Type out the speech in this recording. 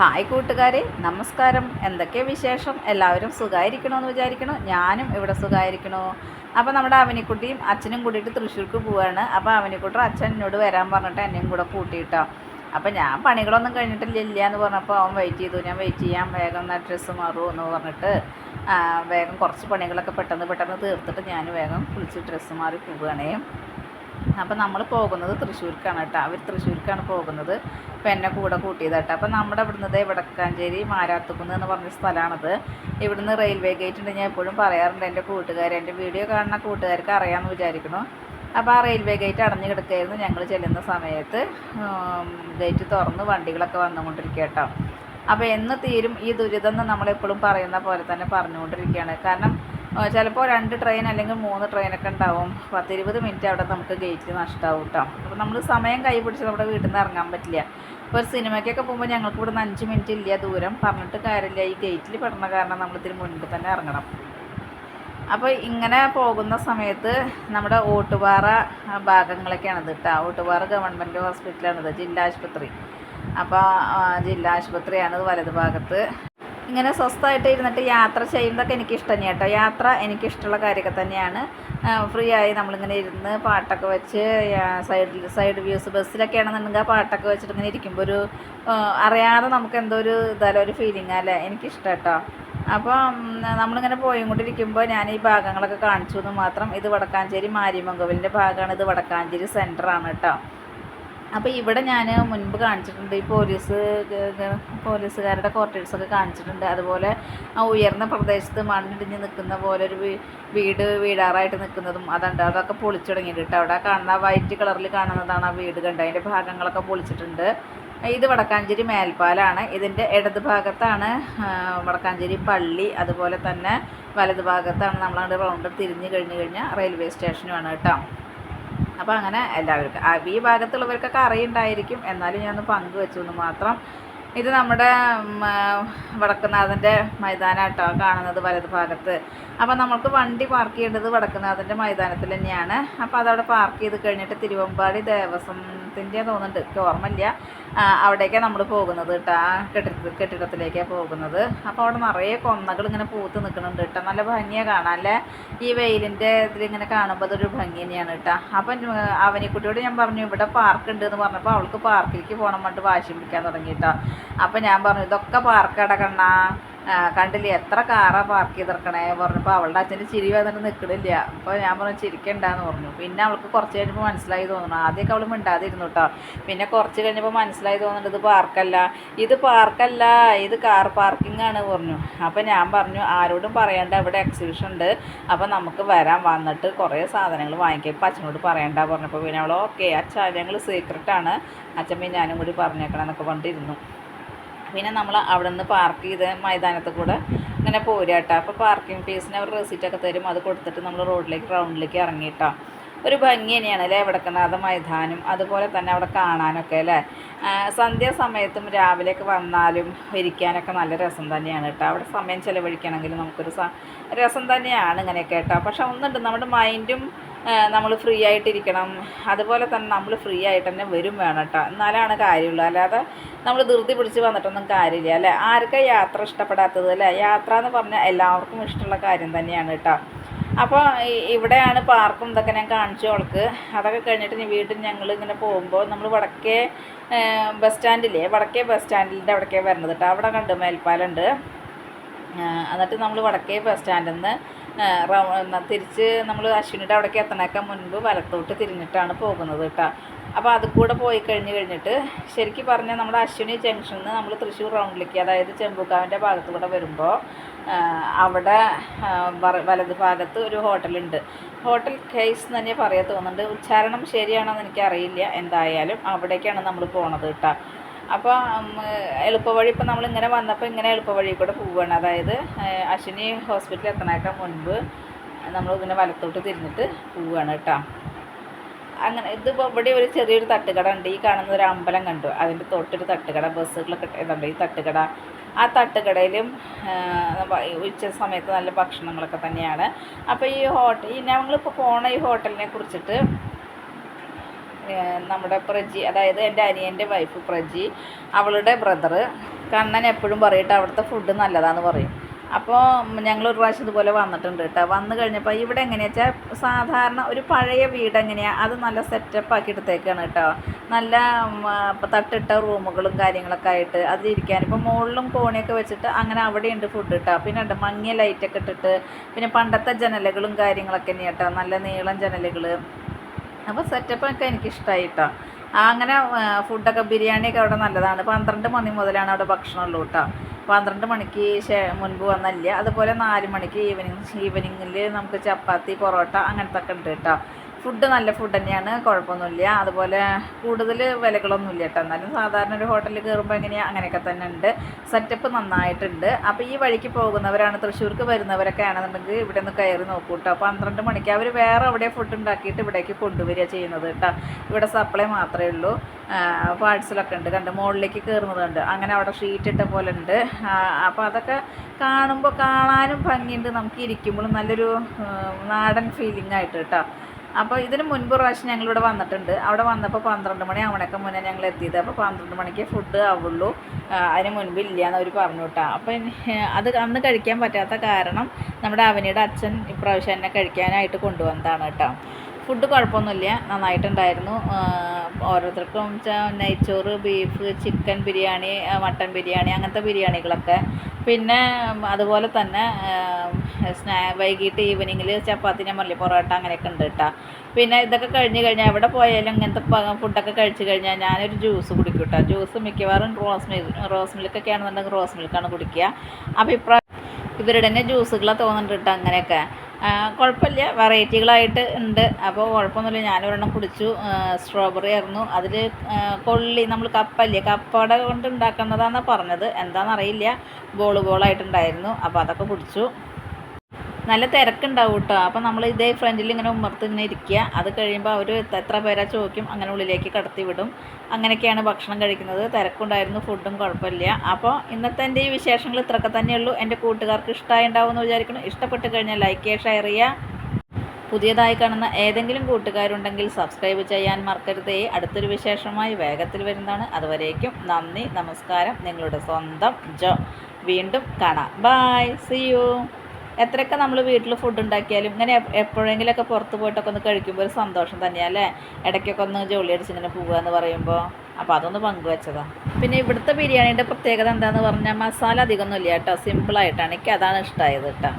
Hi കൂട്ടുകാരെ നമസ്കാരം. എന്തൊക്കെ വിശേഷം? എല്ലാവരും സുഖമായിരിക്കണമെന്ന് വിചാരിക്കണോ. ഞാനും ഇവിടെ സുഖമായിരിക്കണോ അപ്പോൾ നമ്മുടെ അവനിക്കുട്ടിയും അച്ഛനും കൂടിയിട്ട് തൃശ്ശൂർക്ക് പോവാണ്. അപ്പോൾ അവനിക്കുട്ടർ അച്ഛൻ എന്നോട് വരാൻ പറഞ്ഞിട്ട് എന്നെയും കൂടെ കൂട്ടിയിട്ടോ. അപ്പോൾ ഞാൻ പണികളൊന്നും കഴിഞ്ഞിട്ടില്ല എന്ന് പറഞ്ഞപ്പോൾ അവൻ വെയിറ്റ് ചെയ്തു. ഞാൻ വെയിറ്റ് ചെയ്യാം വേഗം ഒന്ന് ഡ്രസ്സ് മാറുമോ എന്ന് പറഞ്ഞിട്ട് വേഗം കുറച്ച് പണികളൊക്കെ പെട്ടെന്ന് പെട്ടെന്ന് തീർത്തിട്ട് ഞാൻ വേഗം കുളിച്ച് ഡ്രസ്സ് മാറി പോവുകയാണേ അപ്പോൾ നമ്മൾ പോകുന്നത് തൃശ്ശൂർക്കാണ് കേട്ടോ. അവർ തൃശ്ശൂർക്കാണ് പോകുന്നത്. അപ്പോൾ എന്നെ കൂടെ കൂട്ടിയത് കേട്ടോ. അപ്പോൾ നമ്മുടെ ഇവിടുന്ന് വടക്കാഞ്ചേരി മാരാത്തുകുന്ന് എന്ന് പറഞ്ഞ സ്ഥലമാണത്. ഇവിടുന്ന് റെയിൽവേ ഗേറ്റ് ഉണ്ട്. ഞാൻ എപ്പോഴും പറയാറുണ്ട് എന്റെ കൂട്ടുകാർ എന്റെ വീഡിയോ കാണുന്ന കൂട്ടുകാർക്ക് അറിയാമെന്ന് വിചാരിക്കുന്നു. അപ്പോൾ ആ റെയിൽവേ ഗേറ്റ് അടഞ്ഞു കിടക്കുകയായിരുന്നു ഞങ്ങൾ ചെല്ലുന്ന സമയത്ത്. ഗേറ്റ് തുറന്ന് വണ്ടികളൊക്കെ വന്നുകൊണ്ടിരിക്കുക കേട്ടോ. അപ്പോൾ എന്ന് തീരും ഈ ദുരിതം എന്ന് നമ്മളെപ്പോഴും പറയുന്ന പോലെ തന്നെ പറഞ്ഞുകൊണ്ടിരിക്കുകയാണ്. കാരണം ചിലപ്പോൾ രണ്ട് ട്രെയിൻ അല്ലെങ്കിൽ മൂന്ന് ട്രെയിനൊക്കെ ഉണ്ടാവും. പത്തിരുപത് മിനിറ്റ് അവിടെ നമുക്ക് ഗേറ്റിൽ നഷ്ടമാവും കേട്ടോ അപ്പോൾ നമ്മൾ സമയം കൈ പിടിച്ച് നമ്മുടെ വീട്ടിൽ നിന്ന് ഇറങ്ങാൻ പറ്റില്ല. ഇപ്പോൾ ഒരു സിനിമയ്ക്കൊക്കെ പോകുമ്പോൾ ഞങ്ങൾക്ക് ഇവിടെ നിന്ന് അഞ്ച് മിനിറ്റ് ഇല്ല ദൂരം. പറഞ്ഞിട്ട് കാര്യമില്ല. ഈ ഗേറ്റിൽ പെടുന്ന കാരണം നമ്മൾ ഇതിന് മുൻപ് തന്നെ ഇറങ്ങണം. അപ്പോൾ ഇങ്ങനെ പോകുന്ന സമയത്ത് നമ്മുടെ ഓട്ടുപാറ ഭാഗങ്ങളൊക്കെയാണിത് കേട്ടോ ഓട്ടുപാറ ഗവൺമെന്റ് ഹോസ്പിറ്റലാണിത് ജില്ലാ ആശുപത്രി. അപ്പോൾ ജില്ലാ ആശുപത്രിയാണ് വലത് ഭാഗത്ത് ഇങ്ങനെ സ്വസ്ഥമായിട്ട് ഇരുന്നിട്ട് യാത്ര ചെയ്യുന്നതൊക്കെ എനിക്ക് ഇഷ്ടമാണ് കേട്ടോ. യാത്ര എനിക്കിഷ്ടമുള്ള കാര്യമൊക്കെ തന്നെയാണ്. ഫ്രീ ആയി നമ്മളിങ്ങനെ ഇരുന്ന് പാട്ടൊക്കെ വെച്ച് സൈഡിൽ സൈഡ് വ്യൂസ് ബസ്സിലൊക്കെ ആണെന്നുണ്ടെങ്കിൽ ആ പാട്ടൊക്കെ വെച്ചിട്ട് ഇങ്ങനെ ഇരിക്കുമ്പോൾ ഒരു അറിയാതെ നമുക്ക് എന്തോ ഒരു ഇതായാലും ഒരു ഫീലിംഗ് അല്ലേ? എനിക്കിഷ്ടം കേട്ടോ. അപ്പോൾ നമ്മളിങ്ങനെ പോയിക്കൊണ്ടിരിക്കുമ്പോൾ ഞാൻ ഈ ഭാഗങ്ങളൊക്കെ കാണിച്ചു എന്ന് മാത്രം ഇത് വടക്കാഞ്ചേരി മാരിമംഗോവിലിന്റെ ഭാഗമാണ്. ഇത് വടക്കാഞ്ചേരി സെന്ററാണ് കേട്ടോ. അപ്പോൾ ഇവിടെ ഞാൻ മുൻപ് കാണിച്ചിട്ടുണ്ട് ഈ പോലീസ് പോലീസുകാരുടെ ക്വാർട്ടേഴ്സൊക്കെ കാണിച്ചിട്ടുണ്ട്. അതുപോലെ ആ ഉയർന്ന പ്രദേശത്ത് മണ്ണിടിഞ്ഞ് നിൽക്കുന്ന പോലെ ഒരു വീട് വീടാറായിട്ട് നിൽക്കുന്നതും അതുണ്ട്. അതൊക്കെ പൊളിച്ചു അവിടെ കാണുന്ന വൈറ്റ് കളറിൽ കാണുന്നതാണ് ആ വീട് കണ്ടത്. അതിന്റെ ഭാഗങ്ങളൊക്കെ പൊളിച്ചിട്ടുണ്ട്. ഇത് വടക്കാഞ്ചേരി മേൽപ്പാലാണ്. ഇതിന്റെ ഇടത് ഭാഗത്താണ് വടക്കാഞ്ചേരി പള്ളി. അതുപോലെ തന്നെ വലത് ഭാഗത്താണ് നമ്മളങ്ങോട്ട് റൗണ്ട് തിരിഞ്ഞ് കഴിഞ്ഞ് കഴിഞ്ഞാൽ റെയിൽവേ സ്റ്റേഷനുമാണ് കേട്ടോ. അപ്പോൾ അങ്ങനെ എല്ലാവർക്കും ഈ ഭാഗത്തുള്ളവർക്കൊക്കെ അറിയുണ്ടായിരിക്കും. എന്നാലും ഞാനൊന്ന് പങ്കുവെച്ചു എന്ന് മാത്രം. ഇത് നമ്മുടെ വടക്കുന്നാഥന്റെ മൈതാനാട്ടോ കാണുന്നത് വലത് ഭാഗത്ത്. അപ്പോൾ നമുക്ക് വണ്ടി പാർക്ക് ചെയ്യേണ്ടത് വടക്കുന്നാഥന്റെ മൈതാനത്തിൽ തന്നെയാണ്. അപ്പോൾ അതവിടെ പാർക്ക് ചെയ്ത് കഴിഞ്ഞിട്ട് തിരുവമ്പാടി ദേവസ്വത്തിന്റെ തോന്നുന്നുണ്ട്. ഓർമ്മയില്ല. അവിടേക്കാണ് നമ്മൾ പോകുന്നത് കേട്ടോ ആ കെട്ടിട കെട്ടിടത്തിലേക്കാണ് പോകുന്നത്. അപ്പോൾ അവിടെ നിറയെ കൊന്നകൾ ഇങ്ങനെ പൂത്ത് നിൽക്കുന്നുണ്ട് കേട്ടോ നല്ല ഭംഗിയാണ് കാണാൻ അല്ലേ? ഈ വെയിലിന്റെ ഇതിലിങ്ങനെ കാണുമ്പോൾ അതൊരു ഭംഗി തന്നെയാണ് കേട്ടോ അപ്പം അവനിക്കുട്ടിയോട് ഞാൻ പറഞ്ഞു ഇവിടെ പാർക്ക് ഉണ്ട് എന്ന് പറഞ്ഞപ്പോൾ അവൾക്ക് പാർക്കിലേക്ക് പോകണം പറഞ്ഞിട്ട് വാശി പിടിക്കാൻ തുടങ്ങി കേട്ടോ അപ്പം ഞാൻ പറഞ്ഞു ഇതൊക്കെ പാർക്കട കണ്ണാ. കണ്ടില്ലേ എത്ര കാറാ പാർക്ക് ചെയ്തിറക്കണേ പറഞ്ഞപ്പോൾ അവളുടെ അച്ഛന്റെ ചിരി വന്നിട്ട് നിൽക്കണില്ല അപ്പോൾ ഞാൻ പറഞ്ഞു ചിരിക്കണ്ടെന്ന് പറഞ്ഞു. പിന്നെ അവൾക്ക് കുറച്ച് കഴിഞ്ഞപ്പോൾ മനസ്സിലായി തോന്നണം ആദ്യമൊക്കെ അവൾ മിണ്ടാതിരുന്നു കേട്ടോ പിന്നെ കുറച്ച് കഴിഞ്ഞപ്പോൾ മനസ്സിലായി തോന്നുന്നുണ്ട് ഇത് പാർക്കല്ല ഇത് പാർക്കല്ല ഇത് കാർ പാർക്കിംഗ് ആണ് പറഞ്ഞു. അപ്പോൾ ഞാൻ പറഞ്ഞു ആരോടും പറയണ്ട. ഇവിടെ എക്സിബിഷൻ ഉണ്ട്. അപ്പോൾ നമുക്ക് വരാൻ വന്നിട്ട് കുറേ സാധനങ്ങൾ വാങ്ങിക്കാം. ഇപ്പം അച്ഛനോട് പറയണ്ട പറഞ്ഞപ്പോൾ പിന്നെ അവൾ ഓക്കെ അച്ഛാ ഞങ്ങൾ സീക്രട്ടാണ് അച്ഛൻ ഞാനും കൂടി പറഞ്ഞേക്കണം എന്നൊക്കെ പറഞ്ഞിരുന്നു. പിന്നെ നമ്മൾ അവിടെ നിന്ന് പാർക്ക് ചെയ്ത് മൈതാനത്ത് കൂടെ ഇങ്ങനെ പോരാട്ടോ. അപ്പോൾ പാർക്കിംഗ് ഫീസിന് അവർ റെസിറ്റൊക്കെ തരും. അത് കൊടുത്തിട്ട് നമ്മൾ റോഡിലേക്ക് റൗണ്ടിലേക്ക് ഇറങ്ങിയിട്ടോ ഒരു ഭംഗി തന്നെയാണ് അല്ലേ? വടക്കനാഥ മൈതാനം അതുപോലെ തന്നെ അവിടെ കാണാനൊക്കെ അല്ലേ? സന്ധ്യാസമയത്തും രാവിലെയൊക്കെ വന്നാലും ഇരിക്കാനൊക്കെ നല്ല രസം തന്നെയാണ് കേട്ടോ. അവിടെ സമയം ചിലവഴിക്കണമെങ്കിൽ നമുക്കൊരു രസം തന്നെയാണ് ഇങ്ങനെയൊക്കെ കേട്ടോ. പക്ഷെ ഒന്നുണ്ട് നമ്മുടെ മൈൻഡും നമ്മൾ ഫ്രീ ആയിട്ടിരിക്കണം. അതുപോലെ തന്നെ നമ്മൾ ഫ്രീ ആയിട്ട് തന്നെ വരും വേണം കേട്ടോ എന്നാലാണ് കാര്യമുള്ളൂ. അല്ലാതെ നമ്മൾ ധൃതി പിടിച്ച് വന്നിട്ടൊന്നും കാര്യമില്ല അല്ലേ? ആർക്കാണ് യാത്ര ഇഷ്ടപ്പെടാത്തത് അല്ലേ? യാത്ര എന്ന് പറഞ്ഞാൽ എല്ലാവർക്കും ഇഷ്ടമുള്ള കാര്യം തന്നെയാണ് കേട്ടോ അപ്പോൾ ഇവിടെയാണ് പാർക്കും ഇതൊക്കെ ഞാൻ കാണിച്ചു അവൾക്ക്. അതൊക്കെ കഴിഞ്ഞിട്ട് ഇനി വീട്ടിൽ ഞങ്ങൾ ഇങ്ങനെ പോകുമ്പോൾ നമ്മൾ വടക്കേ ബസ് സ്റ്റാൻഡില്ലേ വടക്കേ ബസ് സ്റ്റാൻഡിന്റെ അവിടേക്കേ വരുന്നത് കേട്ടോ അവിടെ കണ്ട് മേൽപ്പാലുണ്ട് എന്നിട്ട് നമ്മൾ വടക്കേ ബസ് സ്റ്റാൻഡിൽ നിന്ന് തിരിച്ച് നമ്മൾ അശ്വിനിയുടെ അവിടേക്ക് എത്തണേക്കാൻ മുൻപ് വലത്തോട്ട് തിരിഞ്ഞിട്ടാണ് പോകുന്നത് കേട്ടോ. അപ്പോൾ അത് കൂടെ പോയി കഴിഞ്ഞ് കഴിഞ്ഞിട്ട് ശരിക്കും പറഞ്ഞാൽ നമ്മുടെ അശ്വിനി ജംഗ്ഷനിൽ നിന്ന് നമ്മൾ തൃശ്ശൂർ റൗണ്ടിലേക്ക് അതായത് ചെമ്പൂക്കാവിന്റെ ഭാഗത്ത് കൂടെ വരുമ്പോൾ അവിടെ വലത് ഭാഗത്ത് ഒരു ഹോട്ടലുണ്ട്. ഹോട്ടൽ കേസ് എന്ന് തന്നെ പറയാൻ തോന്നുന്നുണ്ട്. ഉച്ചാരണം ശരിയാണോ എന്ന് എനിക്കറിയില്ല. എന്തായാലും അവിടേക്കാണ് നമ്മൾ പോണത് കേട്ടോ. അപ്പോൾ എളുപ്പവഴി ഇപ്പോൾ നമ്മൾ ഇങ്ങനെ വന്നപ്പോൾ ഇങ്ങനെ എളുപ്പവഴി കൂടെ പോവുകയാണ് അതായത് അശ്വിനി ഹോസ്പിറ്റലിൽ എത്തണേക്കാൾ മുൻപ് നമ്മൾ ഇങ്ങനെ വലത്തോട്ട് തിരിഞ്ഞിട്ട് പോവുകയാണ് കേട്ടോ. അങ്ങനെ ഇതിപ്പോൾ ഇവിടെ ഒരു ചെറിയൊരു തട്ടുകട ഉണ്ട്. ഈ കാണുന്ന ഒരു അമ്പലം കണ്ടു. അതിന്റെ തൊട്ടൊരു തട്ടുകട ബസ്സുകളൊക്കെ ഇതുണ്ട്. ഈ തട്ടുകട ആ തട്ടുകടയിലും ഉച്ച സമയത്ത് നല്ല ഭക്ഷണങ്ങളൊക്കെ തന്നെയാണ്. അപ്പോൾ ഈ ഹോട്ടൽ ഈ ഞങ്ങളിപ്പോൾ പോണ ഈ ഹോട്ടലിനെ കുറിച്ചിട്ട് നമ്മുടെ പ്രജി അതായത് എന്റെ അനിയന്റെ വൈഫ് പ്രജി അവളുടെ ബ്രദറ് കണ്ണൻ എപ്പോഴും പറയട്ടെ അവിടുത്തെ ഫുഡ് നല്ലതാന്ന് പറയും. അപ്പോൾ ഞങ്ങൾ ഒരു പ്രാവശ്യം ഇതുപോലെ വന്നിട്ടുണ്ട് കേട്ടോ വന്നു കഴിഞ്ഞപ്പോൾ ഇവിടെ എങ്ങനെയാ വെച്ചാൽ സാധാരണ ഒരു പഴയ വീട് എങ്ങനെയാണ് അത് നല്ല സെറ്റപ്പ് ആക്കി എടുത്തേക്കാണ് കേട്ടോ നല്ല തട്ടിട്ട റൂമുകളും കാര്യങ്ങളൊക്കെ ആയിട്ട് അത് ഇരിക്കാൻ. ഇപ്പോൾ മുകളിലും കോണിയൊക്കെ വെച്ചിട്ട് അങ്ങനെ അവിടെയുണ്ട് ഫുഡ് കേട്ടോ പിന്നെ ഉണ്ട് മങ്ങിയ ലൈറ്റൊക്കെ ഇട്ടിട്ട് പിന്നെ പണ്ടത്തെ ജനലുകളും കാര്യങ്ങളൊക്കെ തന്നെയാണ് കേട്ടോ നല്ല നീളം ജനലുകൾ അപ്പോൾ സെറ്റപ്പൊക്കെ എനിക്കിഷ്ടമായി കേട്ടോ അങ്ങനെ ഫുഡൊക്കെ ബിരിയാണിയൊക്കെ അവിടെ നല്ലതാണ്. പന്ത്രണ്ട് മണി മുതലാണ് അവിടെ ഭക്ഷണമുള്ളൂ കേട്ടോ പന്ത്രണ്ട് മണിക്ക് മുൻപ് വന്നില്ല അതുപോലെ നാല് മണിക്ക് ഈവനിങ് ഈവനിങ്ങിൽ നമുക്ക് ചപ്പാത്തി പൊറോട്ട അങ്ങനത്തെ ഒക്കെ ഉണ്ട് കേട്ടോ ഫുഡ് നല്ല ഫുഡ് തന്നെയാണ്. കുഴപ്പമൊന്നുമില്ല. അതുപോലെ കൂടുതൽ വിലകളൊന്നുമില്ല കേട്ടോ. എന്നാലും സാധാരണ ഒരു ഹോട്ടലിൽ കയറുമ്പോൾ എങ്ങനെയാണ് അങ്ങനെയൊക്കെ തന്നെ ഉണ്ട്. സെറ്റപ്പ് നന്നായിട്ടുണ്ട്. അപ്പോൾ ഈ വഴിക്ക് പോകുന്നവരാണ് തൃശ്ശൂർക്ക് വരുന്നവരൊക്കെ ആണെന്നുണ്ടെങ്കിൽ ഇവിടെ നിന്ന് കയറി നോക്കൂ കേട്ടോ. പന്ത്രണ്ട് മണിക്ക് അവർ വേറെ അവിടെ ഫുഡ് ഉണ്ടാക്കിയിട്ട് ഇവിടേക്ക് കൊണ്ടുവരിക ചെയ്യുന്നത് കേട്ടോ. ഇവിടെ സപ്ലൈ മാത്രമേ ഉള്ളൂ. പാഴ്സലൊക്കെ ഉണ്ട്. കണ്ട് മുകളിലേക്ക് കയറുന്നതുണ്ട് അങ്ങനെ അവിടെ ഷീറ്റ് ഇട്ട പോലെ ഉണ്ട്. അപ്പോൾ അതൊക്കെ കാണുമ്പോൾ കാണാനും ഭംഗിയുണ്ട്. നമുക്ക് ഇരിക്കുമ്പോഴും നല്ലൊരു നാടൻ ഫീലിംഗ് ആയിട്ട് കേട്ടോ. അപ്പോൾ ഇതിന് മുൻപ് പ്രാവശ്യം ഞങ്ങളിവിടെ വന്നിട്ടുണ്ട്. അവിടെ വന്നപ്പോൾ പന്ത്രണ്ട് മണി ആവണൊക്കെ മുന്നേ ഞങ്ങൾ എത്തിയത്. അപ്പോൾ പന്ത്രണ്ട് മണിക്ക് ഫുഡ് ആവുള്ളൂ. അതിന് മുൻപ് ഇല്ല എന്ന് അവർ പറഞ്ഞു കേട്ടോ അപ്പോൾ അത് അന്ന് കഴിക്കാൻ പറ്റാത്ത കാരണം നമ്മുടെ അവനിയുടെ അച്ഛൻ ഇപ്രാവശ്യം എന്നെ കഴിക്കാനായിട്ട് കൊണ്ടുവന്നതാണ് കേട്ടോ ഫുഡ് കുഴപ്പമൊന്നുമില്ല. നന്നായിട്ടുണ്ടായിരുന്നു. ഓരോരുത്തർക്കും നെയ്ച്ചോറ് beef chicken biryani mutton biryani അങ്ങനത്തെ ബിരിയാണികളൊക്കെ പിന്നെ അതുപോലെ തന്നെ സ്നാ വൈകിട്ട് ഈവനിങ്ങിൽ ചപ്പാത്തി ഞാൻ പറഞ്ഞില്ലേ പൊറോട്ട അങ്ങനെയൊക്കെ ഉണ്ട് കേട്ടോ പിന്നെ ഇതൊക്കെ കഴിഞ്ഞ് കഴിഞ്ഞാൽ എവിടെ പോയാലും ഇങ്ങനത്തെ ഫുഡൊക്കെ കഴിച്ച് കഴിഞ്ഞാൽ ഞാനൊരു ജ്യൂസ് കുടിക്കും കേട്ടോ ജ്യൂസ് മിക്കവാറും റോസ് മിൽക്ക് റോസ് മിൽക്കൊക്കെ ആണെന്നുണ്ടെങ്കിൽ റോസ് മിൽക്കാണ് കുടിക്കുക. അപ്പോൾ ഇപ്രാവശ്യം ഇവരുടെ തന്നെ ജ്യൂസുകളാണ് തോന്നുന്നുണ്ട് കേട്ടോ അങ്ങനെയൊക്കെ. കുഴപ്പമില്ല. വെറൈറ്റികളായിട്ട് ഉണ്ട്. അപ്പോൾ കുഴപ്പമൊന്നുമില്ല. ഞാനൊരെണ്ണം കുടിച്ചു. സ്ട്രോബെറി ആയിരുന്നു. അതിൽ കൊള്ളി നമ്മൾ കപ്പല്ലേ? കപ്പട കൊണ്ട് ഉണ്ടാക്കുന്നതാണെന്നാണ് പറഞ്ഞത്. എന്താണെന്നറിയില്ല ബോൾ ബോളായിട്ടുണ്ടായിരുന്നു അപ്പോൾ അതൊക്കെ കുടിച്ചു. നല്ല തിരക്കുണ്ടാവും കേട്ടോ അപ്പോൾ നമ്മൾ ഇതേ ഫ്രണ്ടിൽ ഇങ്ങനെ ഉമ്മർത്ത് ഇങ്ങനെ ഇരിക്കുക അത് കഴിയുമ്പോൾ അവർ എത്ര പേരാ ചോദിക്കും അങ്ങനെ ഉള്ളിലേക്ക് കടത്തി വിടും. അങ്ങനെയൊക്കെയാണ് ഭക്ഷണം കഴിക്കുന്നത്. തിരക്കുണ്ടായിരുന്നു ഫുഡും കുഴപ്പമില്ല. അപ്പോൾ ഇന്നത്തെ എന്റെ ഈ വിശേഷങ്ങൾ ഇത്രയൊക്കെ തന്നെയുള്ളൂ. എന്റെ കൂട്ടുകാർക്ക് ഇഷ്ടമായി ഉണ്ടാവും എന്ന് വിചാരിക്കണം ഇഷ്ടപ്പെട്ട് കഴിഞ്ഞാൽ ലൈക്ക് ചെയ്യുക ഷെയർ ചെയ്യുക. പുതിയതായി കാണുന്ന ഏതെങ്കിലും കൂട്ടുകാരുണ്ടെങ്കിൽ സബ്സ്ക്രൈബ് ചെയ്യാൻ മറക്കരുതേ. അടുത്തൊരു വിശേഷമായി വേഗത്തിൽ വരുന്നതാണ്. അതുവരേക്കും നന്ദി നമസ്കാരം. നിങ്ങളുടെ സ്വന്തം ജോ. വീണ്ടും കാണാം. ബായ് സി യു എത്രയൊക്കെ നമ്മൾ വീട്ടിൽ ഫുഡ് ഉണ്ടാക്കിയാലും ഇങ്ങനെ എപ്പ- എപ്പോഴെങ്കിലുമൊക്കെ പുറത്ത് പോയിട്ടൊക്കെ ഒന്ന് കഴിക്കുമ്പോൾ ഒരു സന്തോഷം തന്നെയല്ലേ ഇടയ്ക്കൊക്കെ ഒന്ന് ജോലി അടിച്ച് ഇങ്ങനെ പോകുക എന്ന് പറയുമ്പോൾ അപ്പോൾ അതൊന്ന് പങ്കുവെച്ചതാണ് പിന്നെ ഇവിടുത്തെ ബിരിയാണീന്റെ പ്രത്യേകത എന്താണെന്ന് പറഞ്ഞാൽ മസാല അധികമൊന്നും ഇല്ല കേട്ടോ സിമ്പിളായിട്ടാണ് എനിക്ക് അതാണ് ഇഷ്ടമായത് കേട്ടോ.